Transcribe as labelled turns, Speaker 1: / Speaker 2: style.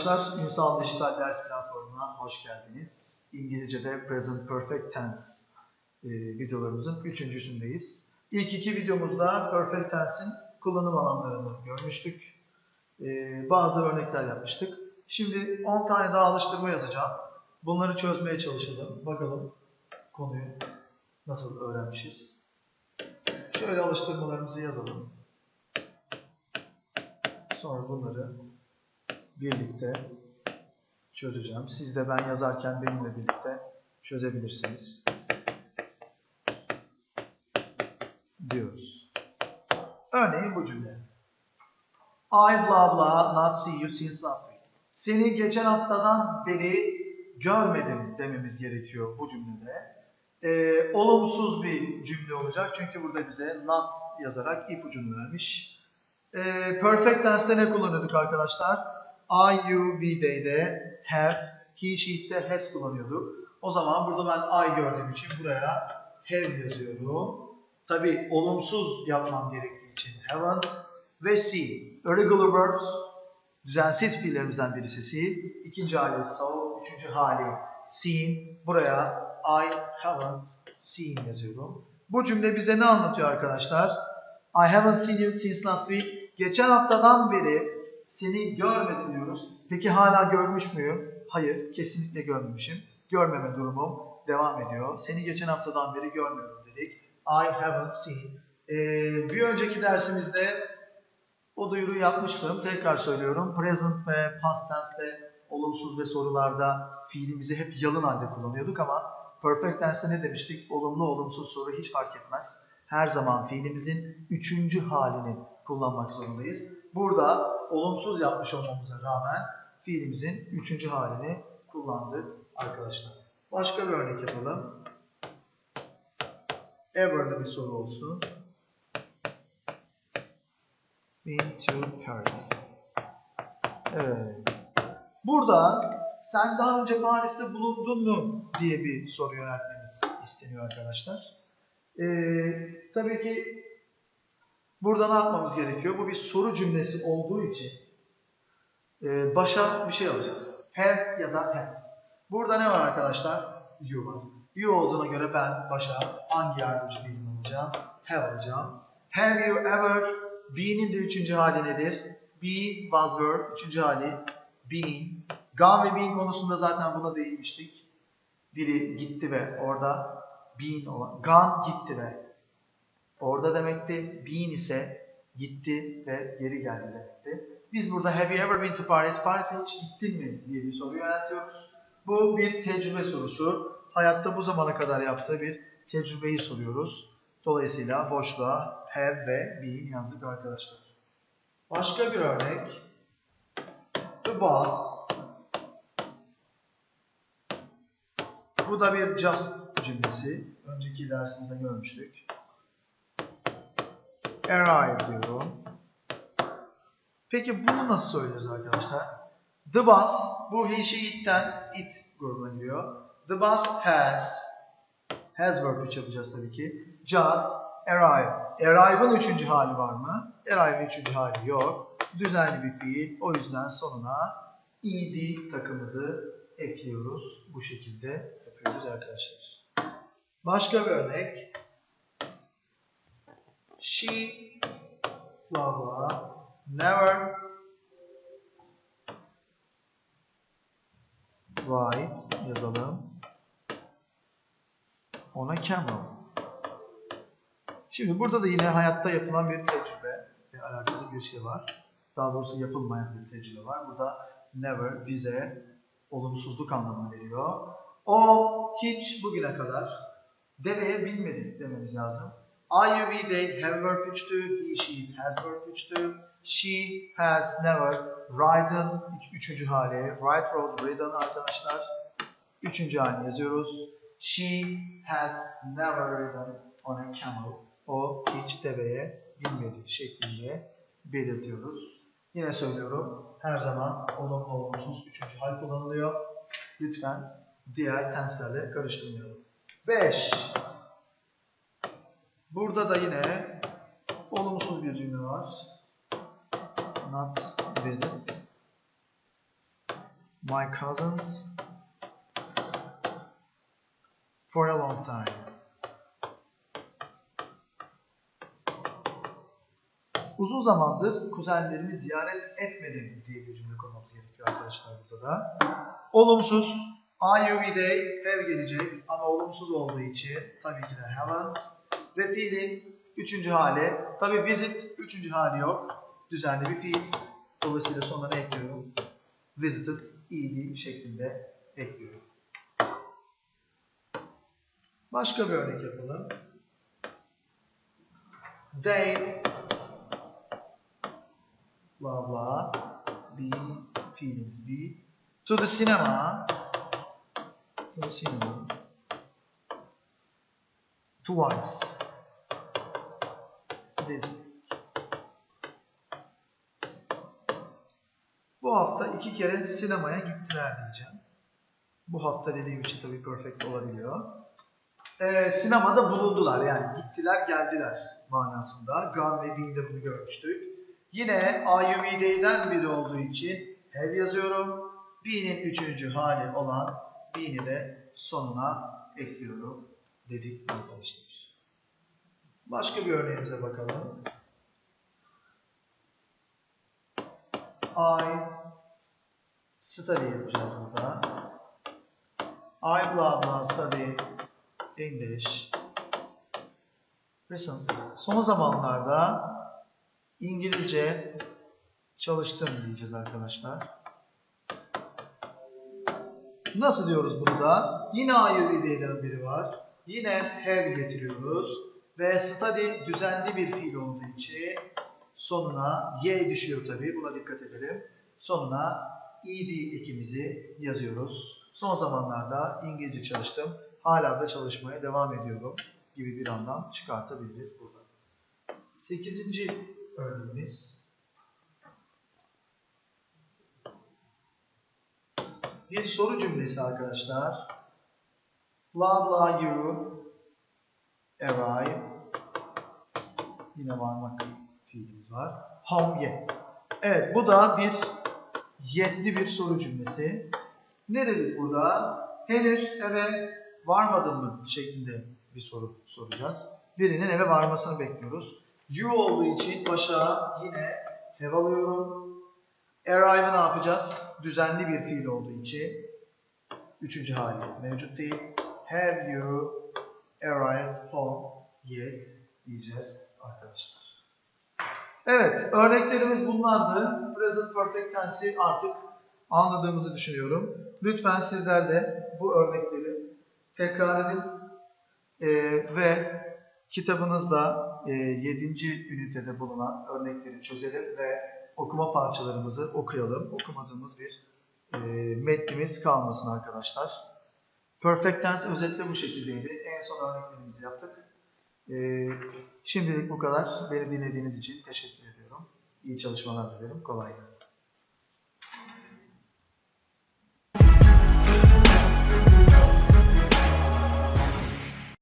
Speaker 1: Arkadaşlar, Ünsal Dijital Ders Platformu'na hoş geldiniz. İngilizce'de Present Perfect Tense e, videolarımızın üçüncüsündeyiz. İlk iki videomuzda Perfect Tense'in kullanım alanlarını görmüştük. E, bazı örnekler yapmıştık. Şimdi 10 tane daha alıştırma yazacağım. Bunları çözmeye çalışalım. Bakalım konuyu nasıl öğrenmişiz. Şöyle alıştırmalarımızı yazalım. Sonra bunları birlikte çözeceğim. Siz de ben yazarken benimle birlikte çözebilirsiniz. Diyoruz. Örneğin bu cümle. I blah blah not see you since last week. Seni geçen haftadan beri görmedim dememiz gerekiyor bu cümlede. Ee, olumsuz bir cümle olacak çünkü burada bize not yazarak ipucunu vermiş. Ee, perfect tense'te ne kullanıyorduk arkadaşlar? I, you, we, they'de have, he, she'de has kullanıyorduk. O zaman burada ben I gördüğüm için buraya have yazıyorum. Tabi olumsuz yapmam gerektiği için haven't ve see. Irregular verbs, düzensiz fiillerimizden birisi see. İkinci hali saw, üçüncü hali seen. Buraya I haven't seen yazıyorum. Bu cümle bize ne anlatıyor arkadaşlar? I haven't seen you since last week. Geçen haftadan beri seni görmedim diyoruz. Peki hala görmüş müyüm? Hayır, kesinlikle görmemişim. Görmeme durumum devam ediyor. Seni geçen haftadan beri görmüyorum dedik. I haven't seen. Ee, bir önceki dersimizde o duyuruyu yapmıştım. Tekrar söylüyorum. Present ve past tense'de olumsuz ve sorularda fiilimizi hep yalın halde kullanıyorduk ama perfect tense'de ne demiştik? Olumlu olumsuz soru hiç fark etmez. Her zaman fiilimizin üçüncü halini kullanmak zorundayız. Burada olumsuz yapmış olmamıza rağmen fiilimizin üçüncü halini kullandık arkadaşlar. Başka bir örnek yapalım. Ever'lı bir soru olsun. Been to Paris. Evet. Burada sen daha önce Paris'te bulundun mu diye bir soru yöneltmemiz isteniyor arkadaşlar. Ee, tabii ki burada ne yapmamız gerekiyor? Bu bir soru cümlesi olduğu için e, başa bir şey alacağız. Have ya da has. Burada ne var arkadaşlar? You var. You olduğuna göre ben başa hangi yardımcı birim alacağım? Have alacağım. Have you ever bean'in de üçüncü hali nedir? Be, was, were. Üçüncü hali been. Gone ve been konusunda zaten buna değinmiştik. Biri gitti ve orada been olan. Gone gitti ve orada demekti. Been ise gitti ve geri geldi demekti. Biz burada have you ever been to Paris? Paris'e hiç gittin mi diye bir soru yöneltiyoruz. Bu bir tecrübe sorusu. Hayatta bu zamana kadar yaptığı bir tecrübeyi soruyoruz. Dolayısıyla boşluğa have ve been yazdık arkadaşlar. Başka bir örnek. The boss. Bu da bir just cümlesi. Önceki dersimizde görmüştük. Arrive diyorum. Peki bunu nasıl söylüyoruz arkadaşlar? The bus, bu he, it'ten it grubuna giriyor. The bus has, has verb 3 yapacağız tabii ki. Just arrive. Arrive'ın üçüncü hali var mı? Arrive'ın üçüncü hali yok. Düzenli bir fiil. O yüzden sonuna ed takımızı ekliyoruz. Bu şekilde yapıyoruz arkadaşlar. Başka bir örnek. She blah blah never ride yazalım. Ona camel. Şimdi burada da yine hayatta yapılan bir tecrübe ile alakalı bir şey var. Daha doğrusu yapılmayan bir tecrübe var. Burada never bize olumsuzluk anlamına veriyor. O hiç bugüne kadar deveye binmedi dememiz lazım. I, you, we, they have verb 3'tü. He, she, it has verb 3'tü. She has never ridden üçüncü hali. Ride, rode, ridden arkadaşlar. Üçüncü halini yazıyoruz. She has never ridden on a camel. O hiç deveye binmedi şeklinde belirtiyoruz. Yine söylüyorum. Her zaman olumlu olumsuz üçüncü hal kullanılıyor. Lütfen diğer tenslerle karıştırmayalım. 5. Burada da yine olumsuz bir cümle var. Not visit. my cousins for a long time. Uzun zamandır kuzenlerimi ziyaret etmedim diye bir cümle kurmamız gerekiyor arkadaşlar burada da. Olumsuz. IUV day have gelecek ama olumsuz olduğu için tabii ki de haven't. Ve fiilin üçüncü hali. Tabii visit üçüncü hali yok. Düzenli bir fiil. Dolayısıyla sonuna ne ekliyorum? Visited, ed şeklinde ekliyorum. Başka bir örnek yapalım. They blah blah be fiilimiz be to the cinema to the cinema twice dedi. Bu hafta iki kere sinemaya gittiler diyeceğim. Bu hafta dediğim için tabii perfect olabiliyor. Ee, sinemada bulundular yani gittiler geldiler manasında. Gone ve bunu görmüştük. Yine IUV'den biri olduğu için have yazıyorum. Be'nin üçüncü hali olan be'ni de sonuna ekliyorum dedik arkadaşlar. Başka bir örneğimize bakalım. I study yapacağız burada. I blah blah study English. Recently. Son zamanlarda İngilizce çalıştım diyeceğiz arkadaşlar. Nasıl diyoruz burada? Yine IUV'den biri var. Yine have getiriyoruz. Ve study düzenli bir fiil olduğu için sonuna y düşüyor tabii. Buna dikkat edelim. Sonuna ed ekimizi yazıyoruz. Son zamanlarda İngilizce çalıştım. Hala da çalışmaya devam ediyorum gibi bir anlam çıkartabiliriz burada. Sekizinci örneğimiz. Bir soru cümlesi arkadaşlar. Blah blah you arrive. Yine varmak fiilimiz var. Yet. Evet bu da bir yetli bir soru cümlesi. Ne dedik burada? Henüz eve varmadın mı şeklinde bir soru soracağız. Birinin eve varmasını bekliyoruz. You olduğu için başa yine have alıyorum. Arrive'ı ne yapacağız? Düzenli bir fiil olduğu için üçüncü hali mevcut değil. Have you arrived home yet diyeceğiz arkadaşlar. Evet, örneklerimiz bunlardı. Present Perfect Tense'i artık anladığımızı düşünüyorum. Lütfen sizler de bu örnekleri tekrar edin ee, ve kitabınızda e, 7. ünitede bulunan örnekleri çözelim ve okuma parçalarımızı okuyalım. Okumadığımız bir e, metnimiz kalmasın arkadaşlar. Perfect Tense özetle bu şekildeydi. En son örneklerimizi yaptık. E, şimdilik bu kadar. Beni dinlediğiniz için teşekkür ediyorum. İyi çalışmalar dilerim. Kolay gelsin.